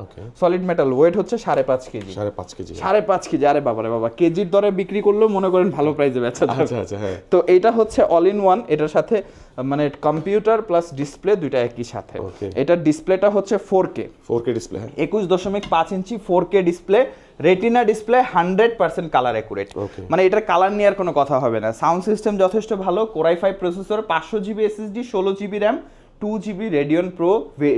সলিড মেটাল ওয়েট হচ্ছে সাড়ে পাঁচ কেজি। সাড়ে পাঁচ কেজি সাড়ে পাঁচ কেজি। আরে বাবারে বাবা কেজির দরে বিক্রি করলেও মনে করেন ভালো প্রাইসে বেচা যাবে। আচ্ছা আচ্ছা হ্যাঁ। তো এটা হচ্ছে অল ইন ওয়ান এটার সাথে মানে কম্পিউটার প্লাস ডিসপ্লে দুইটা একই সাথে. এটার ডিসপ্লেটা হচ্ছে four K four K display হ্যাঁ। একুশ দশমিক পাঁচ ইঞ্চি four K display Retina display hundred percent colour accurate মানে এটার কালার নিয়ে আর কোনো কথা হবে না। সাউন্ড সিস্টেম যথেষ্ট ভালো কোরাই ফাইভ প্রসেসর পাঁচশো জিবি এসএসডি ষোলো GB RAM two GB Radeon pro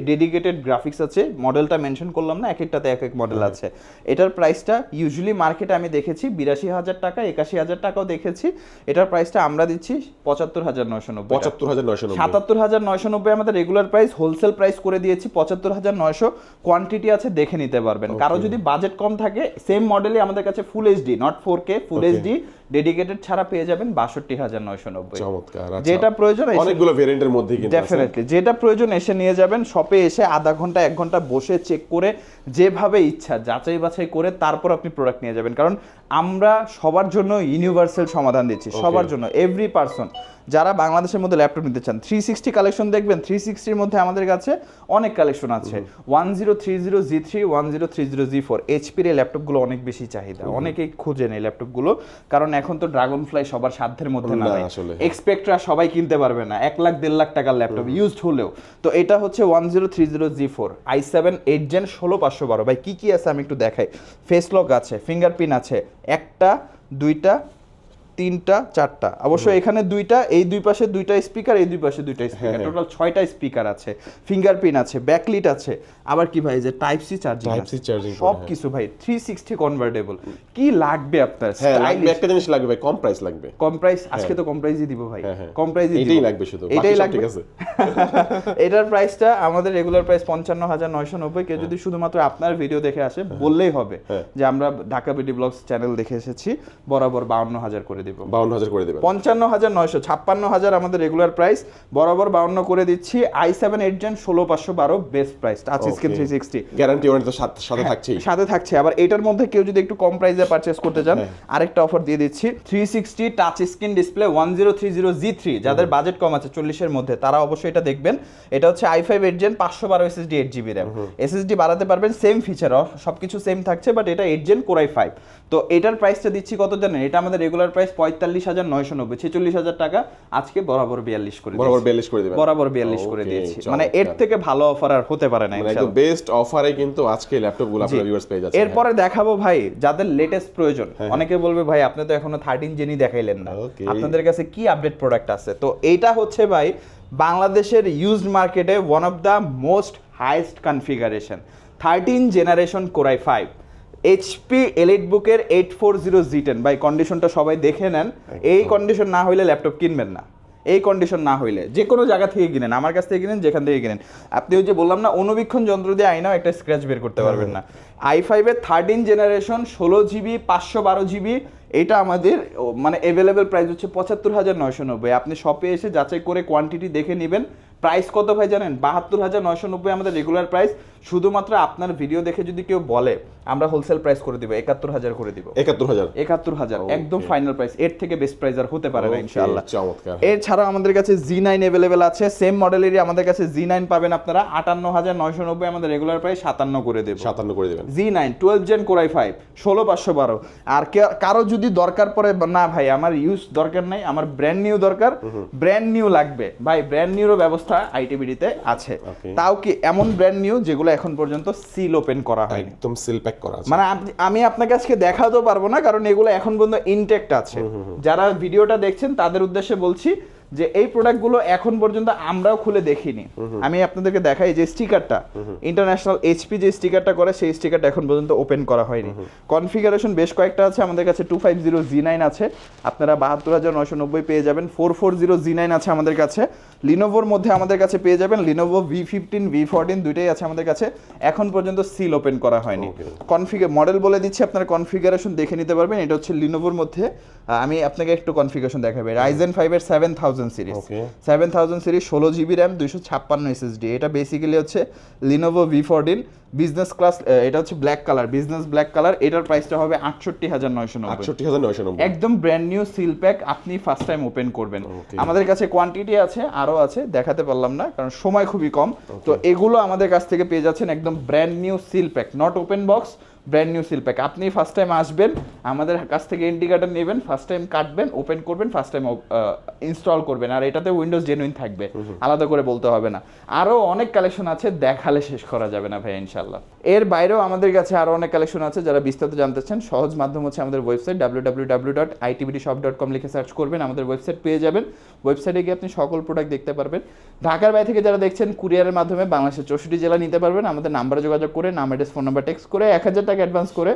dedicated graphics আছে। মডেলটা মেনশন করলাম না এক একটাতে এক এক মডেল আছে। এটার প্রাইসটা ইউজুয়ালি মার্কেটে আমি দেখেছি বিরাশি হাজার টাকা একাশি হাজার টাকাও দেখেছি। এটার প্রাইসটা আমরা দিচ্ছি পঁচাত্তর হাজার নয়শো নব্বই পঁচাত্তর হাজার নয়শো সাতাত্তর হাজার নয়শো নব্বই আমাদের রেগুলার প্রাইস হোলসেল প্রাইস করে দিয়েছি পঁচাত্তর হাজার নয়শো। কোয়ান্টিটি আছে দেখে নিতে পারবেন। কারও যদি বাজেট কম থাকে সেম মডেলই আমাদের কাছে full HD not four K full HD dedicated ছাড়া পেয়ে যাবেন বাষট্টি হাজার নয়শো নব্বই। চমৎকার আচ্ছা। যেটা প্রয়োজন অনেকগুলো ভেরিয়েন্টের মধ্যে ডেফিনেটলি যেটা প্রয়োজন এসে নিয়ে যাবেন শপে এসে আধা ঘণ্টা এক ঘণ্টা বসে চেক করে যেভাবে ইচ্ছা যাচাই বাছাই করে তারপর আপনি প্রোডাক্ট নিয়ে যাবেন। কারণ আমরা সবার জন্য ইউনিভার্সাল সমাধান দিচ্ছি সবার জন্য এভরি পার্সন যারা বাংলাদেশের মধ্যে ল্যাপটপ নিতে চান থ্রি সিক্সটি কালেকশন দেখবেন থ্রি সিক্সটির মধ্যে আমাদের কাছে অনেক কালেকশন আছে। One zero three zero G three one zero three zero G four এইচপির এই ল্যাপটপগুলো অনেক বেশি চাহিদা। অনেকেই খুঁজেন এই ল্যাপটপগুলো কারণ এখন তো ড্রাগন ফ্লাই সবার সাধ্যের মধ্যে না। এক্সপেক্টরা সবাই কিনতে পারবে না। এক লাখ দেড় লাখ টাকার ল্যাপটপ ইউজড হলেও। তো এটা হচ্ছে one zero three zero G four i seven eight gen ষোলো পাঁচশো বারো। ভাই কী কী আছে আমি একটু দেখাই। ফেস লক আছে ফিঙ্গারপ্রিন্ট আছে একটা দুইটা তিনটা চারটা। অবশ্য এখানে দুইটা এই দুই পাশে দুইটা স্পিকার এই দুই পাশে দুইটা স্পিকার হ্যাঁ। টোটাল ছয়টা স্পিকার আছে ফিঙ্গারপ্রিন্ট আছে ব্যাকলিট আছে। আবার কি ভাই যে type C charging Type C charging সব কিছু ভাই থ্রি সিক্সটি কনভার্টেবল কি লাগবে আপনার? হ্যাঁ লাগবে একটা জিনিস লাগবে ভাই, কম প্রাইস লাগবে। কম প্রাইস আজকে তো কম প্রাইসই দিব ভাই। হ্যাঁ, হ্যাঁ। কম প্রাইসই এটাই লাগবে শুধু এটাই লাগবে। ঠিক আছে। এটার প্রাইসটা আমাদের রেগুলার প্রাইস পঞ্চান্ন হাজার নয়শো নব্বই। কেউ যদি শুধুমাত্র আপনার ভিডিও দেখে আসে বললেই হবে হ্যাঁ। যে আমরা ঢাকা বিডি ব্লগস চ্যানেল দেখে এসেছি বরাবর বাউন্ন হাজার করে দিব। বাউন্ন হাজার করে দেবেন। পঞ্চান্ন হাজার নয়শো ছাপ্পান্ন হাজার আমাদের রেগুলার প্রাইস বরাবর বাউন্ন করে দিচ্ছি। আই সেভেন এইট জেন ষোলো পাঁচশো বারো best price touch screen three sixty guarantee warranty তো সাথে সাথে থাকছেই। সাথে থাকছে। আবার এটার মধ্যে কেউ যদি একটু কম প্রাইসে পারচেস করতে চান হ্যাঁ। আরেকটা অফার দিয়ে দিচ্ছি। Three sixty touch screen display one zero three zero G three যাদের বাজেট কম আছে চল্লিশের মধ্যে তারা অবশ্যই এটা দেখবেন। এটা হচ্ছে আই ফাইভ এইট জেন পাঁচশো বারো SSD eight GB RAM SSD বাড়াতে পারবেন সেম ফিচার সব কিছু সেম থাকছে বাট এটা এইট জেন কোরাই ফাইভ তো এটার প্রাইসটা দিচ্ছি কত জানেন? এটা আমাদের রেগুলার প্রাইস পঁয়তাল্লিশ হাজার নয়শো নব্বই ছেচল্লিশ হাজার টাকা আজকে বরাবর বিয়াল্লিশ করে বরাবর বিয়াল্লিশ করে দেবেন। বরাবর বিয়াল্লিশ করে Okay, দিয়েছি। মানে এর থেকে ভালো অফার আর হতে পারে না মানে একদম বেস্ট অফারে কিন্তু আজকে ল্যাপটপগুলো আপনারা ভিউয়ার্স পেয়ে যাচ্ছেন। এরপরে দেখাবো ভাই যাদের লেটেস্ট প্রয়োজন। হ্যাঁ। অনেকে বলবে ভাই আপনি তো এখনও থার্টিন জেনই দেখাইলেন না। আপনাদের কাছে কি আপডেট প্রোডাক্ট আছে? তো এইটা হচ্ছে ভাই বাংলাদেশের ইউজড মার্কেটে one of the most highest configuration thirteen generation core i five HP elite বুকের eight four zero G ten ভাই কন্ডিশনটা সবাই দেখে নেন। এই কন্ডিশন না হইলে ল্যাপটপ কিনবেন না। এই কন্ডিশন না হইলে। যে কোনো জায়গা থেকে কিনেন আমার কাছ থেকে কিনেন যেখান থেকে কিনেন। আপনি ওই যে বললাম না অনুবীক্ষণ যন্ত্র দিয়ে আইনাও একটা স্ক্র্যাচ বের করতে পারবেন না। আই ফাইভের থার্টিন জেনারেশন ষোলো জিবি পাঁচশো বারো জিবি এটা আমাদের মানে অ্যাভেলেবেল প্রাইস হচ্ছে পঁচাত্তর হাজার নয়শো নব্বই। আপনি শপে এসে যাচাই করে কোয়ান্টিটি দেখে নেবেন। প্রাইস কত ভাই জানেন? বাহাত্তর হাজার নয়শো নব্বই আমাদের রেগুলার প্রাইস শুধুমাত্র আপনার ভিডিও দেখে যদি কেউ বলে আমরা হোলসেল প্রাইস করে দিব একাত্তর হাজার করে দিব। একাত্তর হাজার? একাত্তর হাজার. একদম ফাইনাল প্রাইস এর থেকে বেস্ট প্রাইস আর হতে পারে না ইনশাআল্লাহ। চমৎকার। এছাড়া আমাদের কাছে জি নাইন অ্যাভেলেবেল আছে সেম মডেলেরই আমাদের কাছে জি নাইন পাবেন আপনারা আটান্ন হাজার নয়শো নব্বই আমাদের রেগুলার প্রাইস সাতান্ন করে দেবো। সাতান্ন করে দেবেন। G nine twelve gen core i five ষোলো পাঁচশো বারো। আর কারও যদি দরকার পড়ে না ভাই আমার ইউজ দরকার নাই আমার ব্র্যান্ড নিউ দরকার ব্র্যান্ড নিউ লাগবে। ভাই ব্র্যান্ড নিউরও ব্যবস্থা আইটিবিডিতে আছে। তাও কি এমন ব্র্যান্ড নিউ যেগুলো এখন পর্যন্ত সিল ওপেন করা হয় একদম সিল প্যাক করা আছে। মানে আমি আপনাকে আজকে দেখাতেও পারব না কারণ এগুলো এখন পর্যন্ত ইনটেক্ট আছে। যারা ভিডিওটা দেখছেন তাদের উদ্দেশ্যে বলছি যে এই প্রোডাক্টগুলো এখন পর্যন্ত আমরাও খুলে দেখিনি। আমি আপনাদেরকে দেখাই যে স্টিকারটা ইন্টারন্যাশনাল এইচপি যে স্টিকারটা করে সেই স্টিকারটা এখন পর্যন্ত ওপেন করা হয়নি। কনফিগারেশন বেশ কয়েকটা আছে আমাদের কাছে two five zero G nine আছে। আপনারা বাহাত্তর হাজার নয়শো নব্বই পেয়ে যাবেন। Four four zero G nine আছে আমাদের কাছে। লিনোভোর মধ্যে আমাদের কাছে পেয়ে যাবেন Lenovo V fifteen V fourteen দুইটাই আছে আমাদের কাছে। এখন পর্যন্ত সিল ওপেন করা হয়নি। কনফিগার মডেল বলে দিচ্ছি আপনার কনফিগারেশন দেখে নিতে পারবেন। এটা হচ্ছে লিনোভোর মধ্যে। আমি আপনাকে একটু কনফিগারেশন দেখাবো রাইজেন ফাইভের seven thousand series seven thousand series ষোলো জিবি র্যাম দুইশো ছাপ্পান্ন এসএসডি এটা বেসিক্যালি হচ্ছে Lenovo V fourteen business class এটা হচ্ছে black colour business black colour এটার প্রাইসটা হবে আটষট্টি হাজার নয়শো আটষট্টি হাজার নয়শো একদম ব্র্যান্ড নিউ সিল প্যাক আপনি ফার্স্ট টাইম ওপেন করবেন। আমাদের কাছে কোয়ান্টিটি আছে আরও আছে দেখাতে পারলাম না কারণ সময় খুবই কম। তো এগুলো আমাদের কাছ থেকে পেয়ে যাচ্ছেন একদম brand new seal pack not open box brand new seal pack আপনি ফার্স্ট টাইম আসবেন আমাদের কাছ থেকে ইন্ডিকেটার নেবেন ফার্স্ট টাইম কাটবেন ওপেন করবেন ফার্স্ট টাইম ইনস্টল করবেন। আর এটাতে উইন্ডোজ জেনুইন থাকবে। আলাদা করে বলতে হবে না। আরও অনেক কালেকশন আছে দেখালে শেষ করা যাবে না ভাই ইনশাল্লাহ এর বাইরেও আমাদের কাছে আরও অনেক কালেকশন আছে যারা বিস্তারিত জানতে চান সহজ মাধ্যম হচ্ছে আমাদের website W W W dot ITBD shop dot com লিখে সার্চ করবেন আমাদের ওয়েবসাইট পেয়ে যাবেন। ওয়েবসাইটে গিয়ে আপনি সকল প্রোডাক্ট দেখতে পারবেন। ঢাকার বাইরে থেকে যারা দেখছেন কুরিয়ারের মাধ্যমে বাংলাদেশের চৌষট্টি জেলা নিতে পারবেন। আমাদের নাম্বারে যোগাযোগ করে নাম অ্যাড্রেস ফোন নাম্বার টেক্সট করে এক হাজার টাকা অ্যাডভান্স করে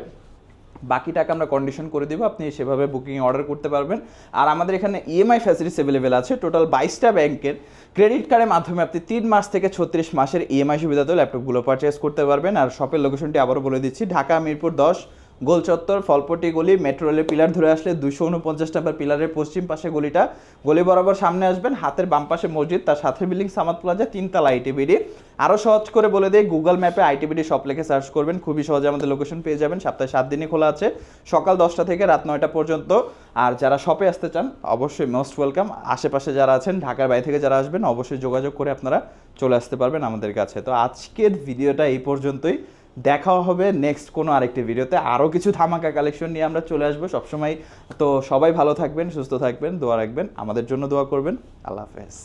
বাকি টাকা আমরা কন্ডিশন করে দেবো, আপনি সেভাবে বুকিং অর্ডার করতে পারবেন। আর আমাদের এখানে E ইএমআই ফ্যাসিলিটিস অ্যাভেলেবেল আছে টোটাল বাইশটা ব্যাংকের ক্রেডিট কার্ডের মাধ্যমে আপনি তিন মাস থেকে ছত্রিশ মাসের ইএমআই সুবিধাতেও ল্যাপটপগুলো পারচেস করতে পারবেন। আর শপের লোকেশনটি আবারও বলে দিচ্ছি, ঢাকা, মিরপুর দশ গোল চত্বর, ফলপটি গলি মেট্রো রেলের পিলার ধরে আসলে দুশো উনপঞ্চাশ টাকার পিলারের পশ্চিম পাশে গলিটা। গলি বরাবর সামনে আসবেন হাতের বাম পাশে মসজিদ, তার সাথে বিল্ডিং সামাদ প্লাজা, তিনতলা আইটিবিডি আরও সহজ করে বলে দিই, গুগল ম্যাপে আইটিবিডি শপ লিখে সার্চ করবেন, খুবই সহজে আমাদের লোকেশন পেয়ে যাবেন। সপ্তাহে সাত দিনই খোলা আছে, সকাল দশটা থেকে রাত নয়টা পর্যন্ত। আর যারা শপে আসতে চান, অবশ্যই মোস্ট ওয়েলকাম আশেপাশে যারা আছেন, ঢাকার বাইরে থেকে যারা আসবেন, অবশ্যই যোগাযোগ করে আপনারা চলে আসতে পারবেন আমাদের কাছে। তো আজকের ভিডিওটা এই পর্যন্তই। দেখা হবে নেক্সট কোনো আরেকটি ভিডিওতে আরও কিছু ধামাকা কালেকশন নিয়ে আমরা চলে আসব সবসময়। তো সবাই ভালো থাকবেন, সুস্থ থাকবেন, দোয়া রাখবেন। আমাদের জন্য দোয়া করবেন। আল্লাহ হাফেজ।